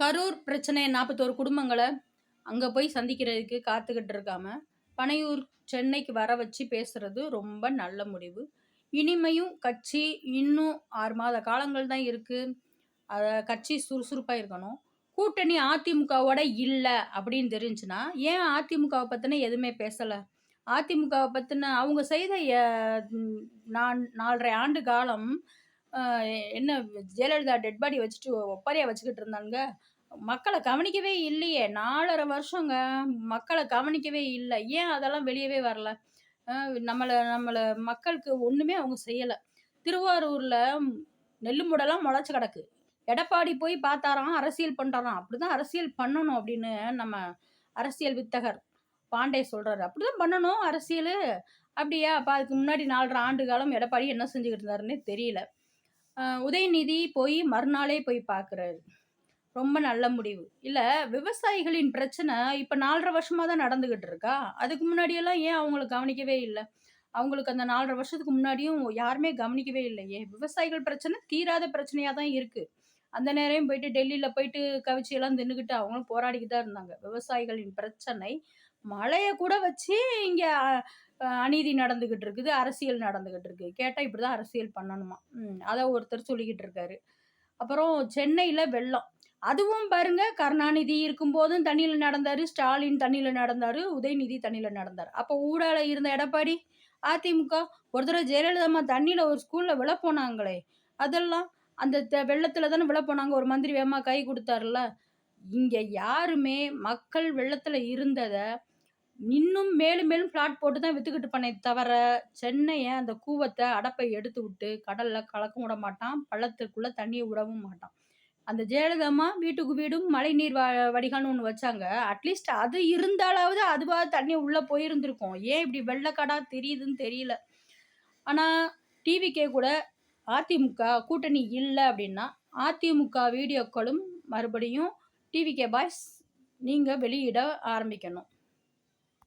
கரூர் பிரச்சனை நாற்பத்தோரு குடும்பங்களை அங்கே போய் சந்திக்கிறதுக்கு காத்துக்கிட்டு இருக்காம பனையூர் சென்னைக்கு வர வச்சு பேசுறது ரொம்ப நல்ல முடிவு. இனிமையும் கட்சி இன்னும் ஆறு மாத காலங்கள் தான் இருக்குது அதை கட்சி சுறுசுறுப்பாக இருக்கணும். கூட்டணி அதிமுகவோட இல்லை அப்படின்னு தெரிஞ்சுன்னா ஏன் அதிமுகவை பற்றின எதுவுமே பேசலை? அதிமுகவை பற்றின அவங்க செய்த நான் நாலரை ஆண்டு காலம் என்ன ஜெயலலிதா டெட் பாடி வச்சுட்டு ஒப்பாரியா வச்சுக்கிட்டு இருந்தாங்க மக்களை கவனிக்கவே இல்லையே. நாலரை வருஷங்க மக்களை கவனிக்கவே இல்லை. ஏன் அதெல்லாம் வெளியவே வரல? நம்மளை நம்மளை மக்களுக்கு ஒன்றுமே அவங்க செய்யலை. திருவாரூரில் நெல்லு மூடெல்லாம் முளைச்சி கிடக்கு. எடப்பாடி போய் பார்த்தாராம் அரசியல் பண்ணுறாராம் அப்படிதான் அரசியல் பண்ணணும் அப்படின்னு நம்ம அரசியல் வித்தகர் பாண்டே சொல்றாரு. அப்படிதான் பண்ணணும் அரசியல். அப்படியா அப்போ அதுக்கு முன்னாடி நாலரை ஆண்டு காலம் எடப்பாடி என்ன செஞ்சுக்கிட்டு இருந்தாருன்னே தெரியல. உதயநிதி போய் மறுநாளே போய் பார்க்குறாரு ரொம்ப நல்ல முடிவு. இல்லை விவசாயிகளின் பிரச்சனை இப்போ நாலரை வருஷமாக தான் நடந்துக்கிட்டு இருக்கா? அதுக்கு முன்னாடியெல்லாம் ஏன் அவங்கள கவனிக்கவே இல்லை? அவங்களுக்கு அந்த நாலரை வருஷத்துக்கு முன்னாடியும் யாருமே கவனிக்கவே இல்லையே? விவசாயிகள் பிரச்சனை தீராத பிரச்சனையாக தான் இருக்குது அந்த நேரம் போயிட்டு டெல்லியில் போயிட்டு கவிச்சியெல்லாம் தின்னுக்கிட்டு அவங்களும் போராடிக்கிட்டு தான் இருந்தாங்க. விவசாயிகளின் பிரச்சனை மழையை கூட வச்சு இங்கே அநீதி நடந்துக்கிட்டு இருக்குது அரசியல் நடந்துக்கிட்டு இருக்கு. கேட்டால் இப்படி தான் அரசியல் பண்ணணுமா? அதை ஒருத்தர் சொல்லிக்கிட்டு இருக்காரு. அப்புறம் சென்னையில் வெள்ளம். அதுவும் பாருங்க கருணாநிதி இருக்கும்போதும் தண்ணியில் நடந்தாரு ஸ்டாலின் தண்ணியில் நடந்தாரு உதயநிதி தண்ணியில் நடந்தார். அப்போ ஊடால இருந்த எடப்பாடி அதிமுக ஒரு தடவை ஜெயலலிதா தண்ணியில் ஒரு ஸ்கூலில் விழ போனாங்களே அதெல்லாம் அந்த த- வெள்ளத்துல தானே விழ போனாங்க ஒரு மந்திரி வேமா கை கொடுத்தாருல இங்க யாருமே மக்கள் வெள்ளத்துல இருந்ததை இன்னும் மேலும் மேலும் ஃப்ளாட் போட்டு தான் வித்துக்கிட்டு பண்ணே தவிர சென்னையை அந்த கூவத்தை அடப்பை எடுத்து விட்டு கடலில் கலக்கும் விட மாட்டான். பள்ளத்திற்குள்ளே தண்ணியை விடவும் மாட்டான். அந்த ஜெயலலிதாமா வீட்டுக்கு வீடும் மழைநீர் வ வடிகால்னு ஒன்று வச்சாங்க. அட்லீஸ்ட் அது இருந்தாலாவது அதுவாக தண்ணி உள்ளே போயிருந்திருக்கும். ஏன் இப்படி வெள்ளக்காடாக தெரியுதுன்னு தெரியல. ஆனால் டிவிக்கே கூட அதிமுக கூட்டணி இல்லை அப்படின்னா அதிமுக வீடியோக்களும் மறுபடியும் டிவிகே பாய்ஸ் நீங்கள் வெளியிட ஆரம்பிக்கணும்.